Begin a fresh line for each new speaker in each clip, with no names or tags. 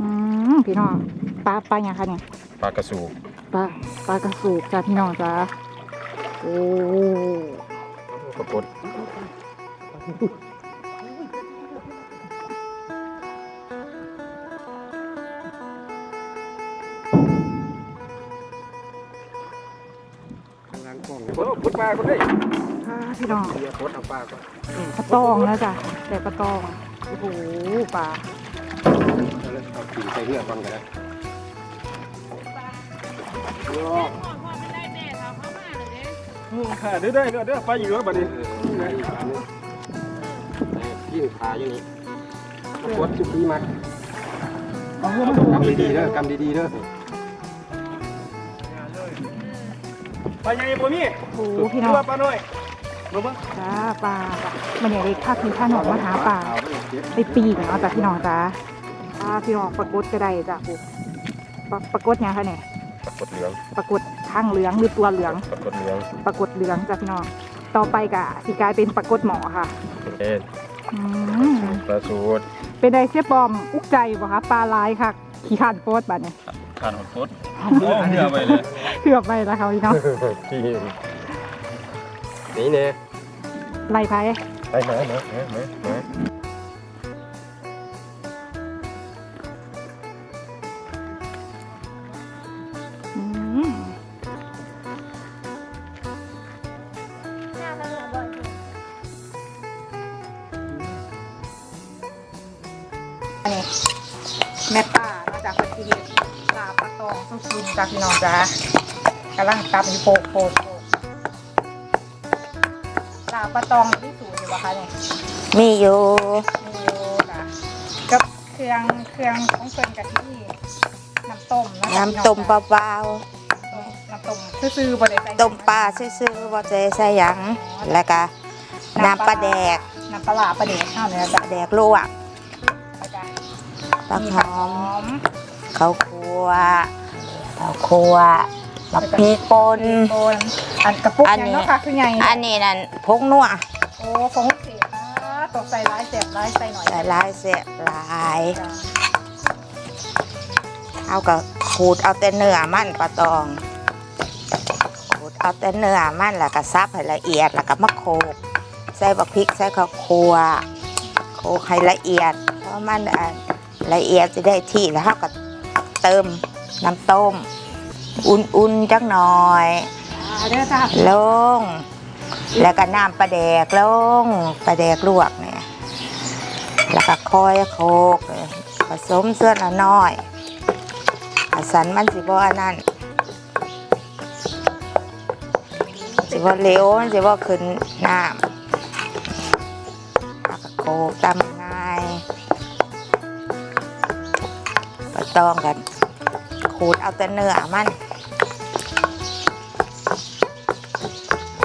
อืมพี่น้องปลาปลาอย่างคะเนี่ย
ปลากระสูบ
ปลาปลากระสูบจ้าพี่น้องจ้าโอ้
ปรากฏ
ทางล้างกล้องเนี่ยโอ้พุดปลาคนได้
อ่าพี่น้อง
เดี๋ยวโคตรเอาปลาก่อน
ปลาตองนะจ้ะแต่ปลาตองโอ้โหปลา
เอาเลยเอากิ่งใส่เรือก่อนก็ได้อืมค่ะเด้อได้เด้อเด้อปลาอยู่แล้วบัดนี้ยิ่งขาอย่างนี้เอากดจุดดีมากกำดีๆเด้อกำดีๆเด้อปลาใหญ่บ่มี
โอ้โหพี่น้อง
ปลาน้อยบ่บ่
จ้าปลาจ้ะมันอย่างเล็กค่าคือค่าหนองมาหาปลาไปปีกเนาะจ้ะพี่น้องจ้าอ่า พี่น้องปลากดก็ได้จ้ะปุ๊ปลาปลากดยังคะเนี่ย
ปรากฏเหลือง
ปลากดข้างเหลืองหรือตัวเหลือง
ปรากฏเหลือง
ปลากดเหลืองจ้ะพี่น้อง ต่อไปกะสิกลายเป็นปลากดหมอค่ะ
เอ็ด
อืม
ปลาสูด
เป็นไดเสียปลอมอุกใจบ่คะปลาลายค่ะขี้ขานโพดบัดเนี่ย
ทานหดฟดโอ้เดือไปเลย
เกือบไปแล้วค่ะพี่น้อง
ที่
นี่เนี่ย
ไล่ไป
ไปไหนไหนไหนไหน
พี่น้องจ้ากำลังตำอยู่โปกโปกโปกลาปลาตองที่สูงอยู่ปะคะเนี่ย
มีอยู่
มีอยู่จ้ะกับเครื่องเครื่องของเพิ่นกะทิน้ำต้มะคะ
น้ำต้มเปล่า
น้ำต้มซื่อๆบ่ได้ใส่
ๆต้มปลาซื่อๆบ่ได้ใส่หยังแล้วก็น้ำปลาแดก
น้ำปลาร้าปลาแดกข้าวเนี่ย
ป
จ้ะ
ลาแดกลวก
แล้วก็
ปลา
มี
ห
ผัก
อ
หอ
ม
ม
ข้าวคั่ว ข้าวคั่วบักพริกป่น
โบนอันกระปุก
อัน
ยัง
นี้
เนาะค่ะคือไง
อันนี้นั่นพงนัว
โอ้ฟงเสียนะตกใส่ร้ายเสียบร้ายใส่หน่อย
ใส่หลายเสียหลาย
จ้ะ
เอาก็ขูดเอาแต่เนื้อมันปลาตองขูดเอาแต่เนื้อมันแล้วก็ซับให้ละเอียดแล้วก็มาโขลกใส่บักพริกใส่ข้าวคั่วโขลกให้ละเอียดเพราะมันอะละเอียดจะได้ที่แล้วเราก็เติม น้ำต้ม อุ่นๆจักหน่อย
อ่าเด้อจ้ะ
ลง แล้วก็น้ำปลาแดกลงปลาแดกลวกเนี่ยแล้วก็คอยโคกผสมเสื้อละน้อยอาสันมันสิบ่อันนั้นสิบ่เหลวมันสิบ่ขึ้นน้ำแล้วก็โคกตำง่ายก็ต้องกัน ขูดเอาแต่เนื้อมัน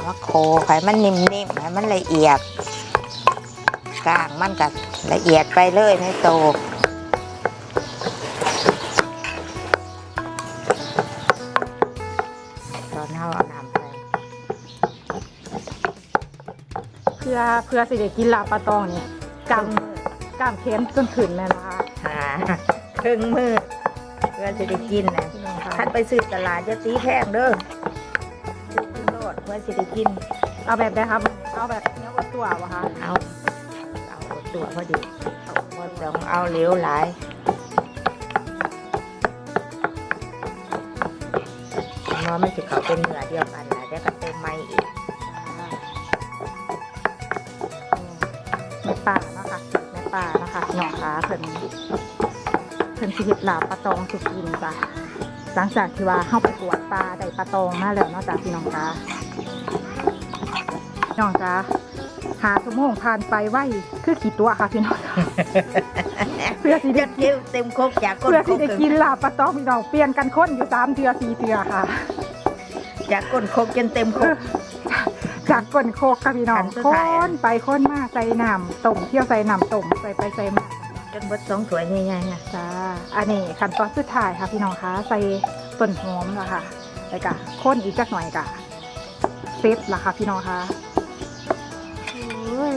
ว่าโคให้มันนิ่มๆให้มันละเอียดกลางมันก็ละเอียดไปเลยในโตกตอนเอาเอาน้ำใส่
เพื่อเพื่อสิได้กินลาบปลาตองนี่กำกำเค้นจนขึ้นแม่นบ่คะ
หาครึ่งมือ เพื่อจะได้กินนะ
พี่น้องค่ะ
ท่านไปซื้อตลาดจะตีแพงเด้อซื้อกินโลดเพื่อจะได้กิน
เอาแบบได้ครับ เอาแบบเนื้อวัดตัววะคะ
เอาเอาตัวพอดีพอต้องเอาเหลวหลายเพราะว่ามันจะเขาเป็นเนื้อเดียวกันนะเดี๋ยวก็เติมไม่อีก
แม่ป่าเนาะค่ะแม่ป่านะคะหนองขาเพิ่น เพิ่นสิเฮ็ดลาบปลาตองสุกินจ้ะหลังจากที่ว่าเฮาไปกวดปลาได้ปลาตองมาแล้วเนาะจ้ะพี่น้องจ้าพี่น้องจ้าหาชั่วโมงผ่านไปไวคือกี่ตัวค่ะพี่น้องจ้าเพื่อสิได้
เที่ยวเต็มครกจากก้น
เพื่อ
คร
สิ
ก
ได้กินลาบปลาตองพี่น้องเปลี่ยนกันคนอยู่สามเทือสี่เทือค่ะ
จากก้นครกจนเต็มครก
จากก้นโคกค่ะพี่น้อง
อันสุด
ค้
ท้ายอะ
นไปค้นมาใส่น้ำต้มเที่ยวใส่น้ำต้มใส่ไปใส่มา
จนเบดสองถ้วยใหญ่ๆนะ
จ้า อันนี้ขั้นตอนสุดท้ายค่ะพี่น้องคะใส่ต้นหอมแล้วค่ะแล้วก็ข้นอีกจักหน่อยกะเซตละค่ะพี่น้องคะโอ้ย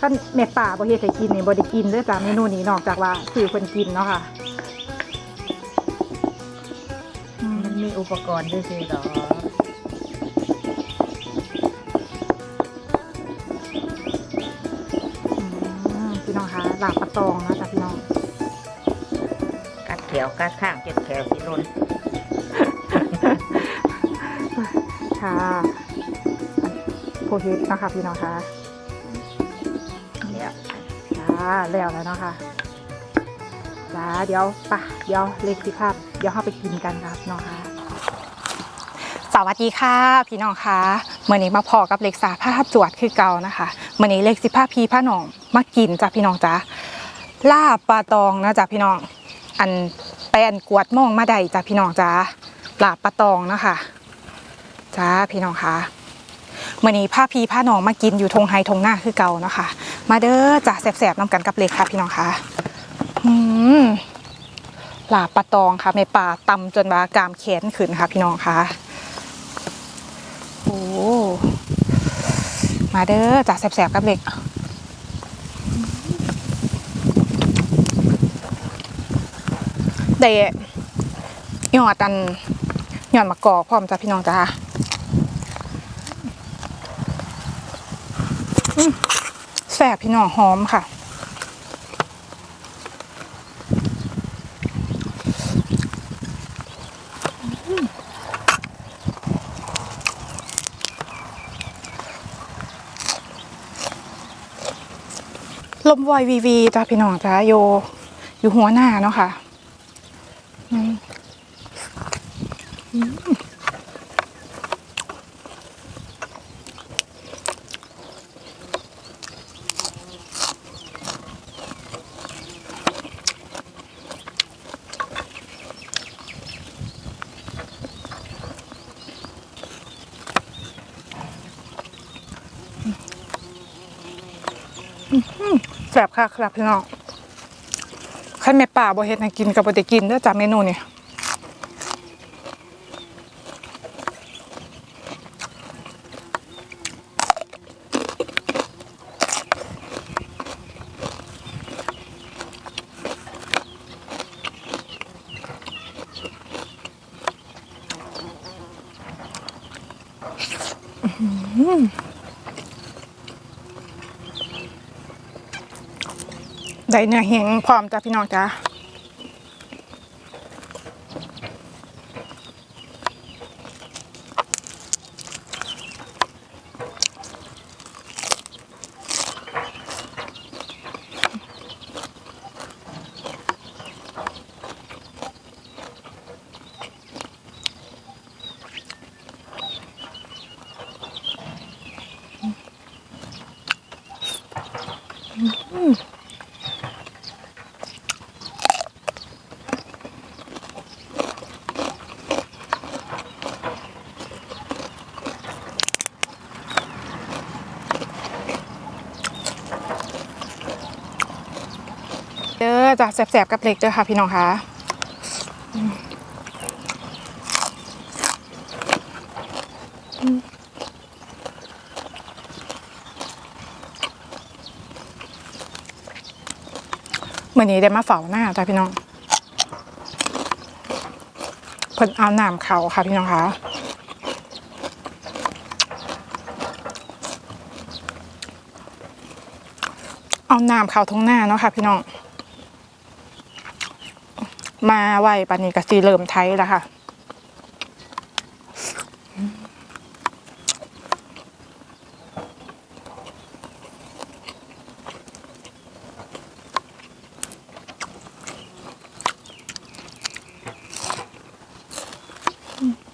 ขันแม่ป่าบ่เฮ็ดให้กินนี่บ่ได้กินด้อจ้าเมนูนี้นอกจากว่าซื้อเพิ่นกินเนาะค่ะ มั
นมีอุปกรณ์ด้วยสิหรอ
ตองนะจ๊ะพี่น้อง
กัดแขวกัดข้างเจ็บแขวสิลุน
ค่ะโพเฮ็ดนะคะพี่น้องคะ
เนี่ย
จ้าแล้วแล้วเนาะค่ะจ้าเดี๋ยวไปะเดี๋ยวเล็กสิภาพ เดี๋ยวเข้าไปกินกันครับพี่น้องค่ะสวัสดีค่ะพี่น้องค่ะเมื่อนี้มาพอกับเล็กสาผ้าจวดคือเก่านะคะเมื่อนี้เล็กสิผ้าพีผ้าหนองมากินจ้ะพี่น้องจ้า ลาบปลาตองนะจ้ะพี่น้อง อันไปอันกวดมองมาได้จ้ะพี่น้องจ้าลาบปลาตองนะคะจ้าพี่น้องค่ะเมื่อนี้ผ้าพีผ้าหนองมากินอยู่ทงไฮทงหน้าคือเก่านะคะ มาเด้อจ้าแสบๆน้ำกันกับเล็กค่ะพี่น้องค่ะอืมลาบปลาตองค่ะแม่ป่าตำจนว่ากามแขนขึ้นค่ะ พี่น้องค่ะโอ้มาเด้อจ้าแสบๆกับเล็ก ได้ยอดอันยอดมะกอกพร้อมจ้ะพี่น้องจ้าแสบพี่น้องหอมค่ะ ลมวอยวีวีจ้าพี่น้องจ้าโย อยู่หัวหน้าเนาะค่ะ แสบค่ะครับพี่น้องใครแม่ป่าบ่เฮ็ดให้กินกับบ่ได้กินเด้อจ้าเมนูนี่ ได้เนื้อแห้งพร้อมจ้ะพี่น้องจ้าเด้อ จ้ะแสบๆกับเล็กเด้อค่ะพี่น้องค่ะอืมอืมมื่อนี้ได้มาเฝ้าหน้าจ้ะพี่น้องเพิ่นเอาน้ำเขาค่ะพี่น้องคะเอาน้ำเขาท้องหน้าเนาะค่ะพี่น้อง มาไหวปานนี้ก็สีเริ่มไทยแล้วค่ะ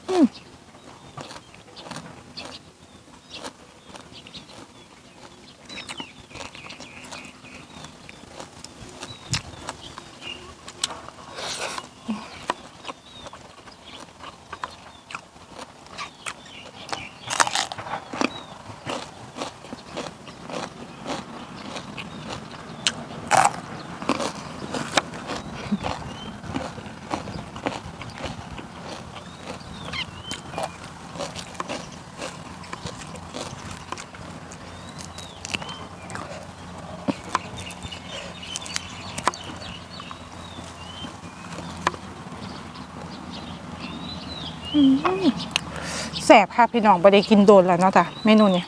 อ แสบค่ะพี่น้องบ่ได้กินโดนแล้วเนาะจ้ะเมนูนี้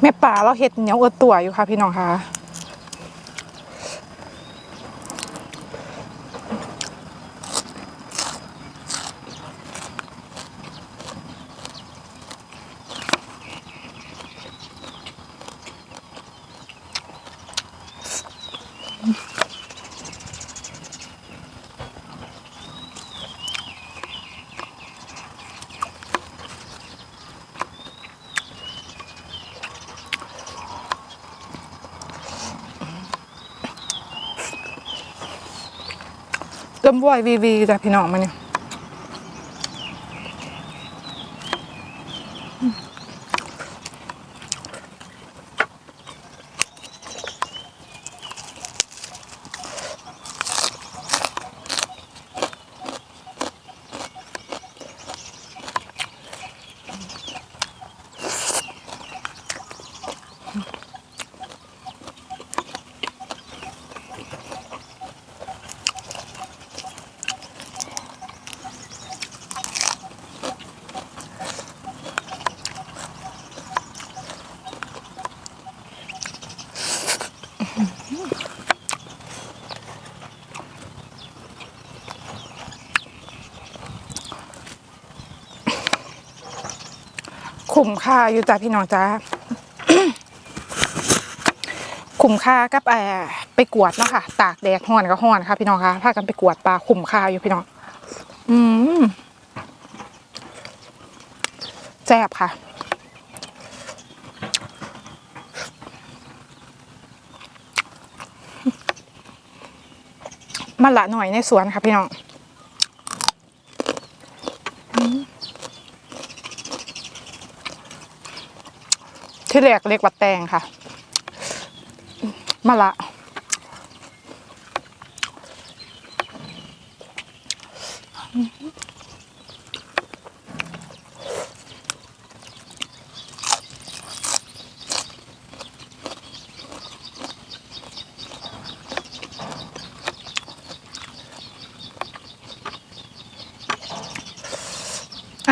แม่ป่าเราเห็ดเหนียวเอดตัวอยู่ค่ะพี่น้องค่ะ เริ่มวยวีวีจ้ะพี่น้องมาเนี่ย คุ้มค่าอยู่จ้ะพี่น้องจ้าคุ้มค่ากับเอ่อไปกวดเนาะค่ะ ตากแดดห้อนก็ห้อนค่ะ พี่น้องค่ะพากันไปกวดปลาคุ้มค่าอยู่พี่น้อง อืมแซ่บค่ะ มันละหน่อยในสวนค่ะพี่น้องที่แรกเรียกว่าแตงค่ะมะละอั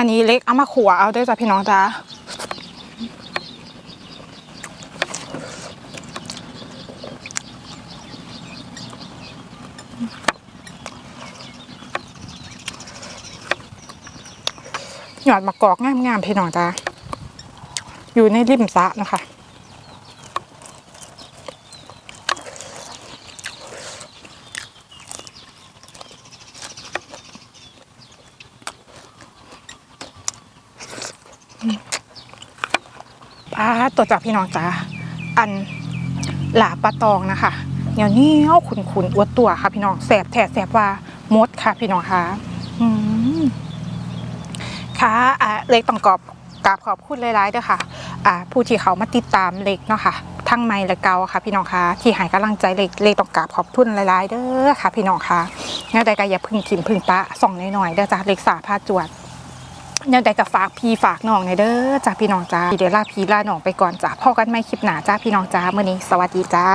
ันนี้เล็กเอามาขัวเอาด้วยจ้ะพี่น้องจ้าหยอดมะกอกงามๆพี่น้องจ้าอยู่ในริมสระนะคะ ตัวจากพี่น้องจ้าอันหลาปลาตองนะคะเหนียวเนียวขุนขุนอวดตัวค่ะ พี่น้องแสบแถแสบว่ามดค่ะ พี่น้องค่ะอืมค่ะอ่าเล็กต้องกอบกราบขอบคุณหลายๆเด้อค่ะอ่าผู้ที่เขามาติดตามเล็กเนาะค่ะทั้งไม่และเกาค่ะ พี่น้องค่ะที่ให้กำลังใจเล็กเล็กต้องกราบขอบคุณหลายๆเด้อค่ะ พี่น้องค่ะงั้นใดก็อย่าพึ่งกินพึ่งปะส่องน่อยๆเด้อจ้าเล็กสาพาจวด ยังได้กับฝากพี่ฝากน้องในเด้อจ้าพี่น้องจ้าเดี๋ยวลาพี่ลาน้องไปก่อนจ้าพ่อกันไม่คลิปหนาจ้าพี่น้องจ้าเมื่อนี้สวัสดีจ้า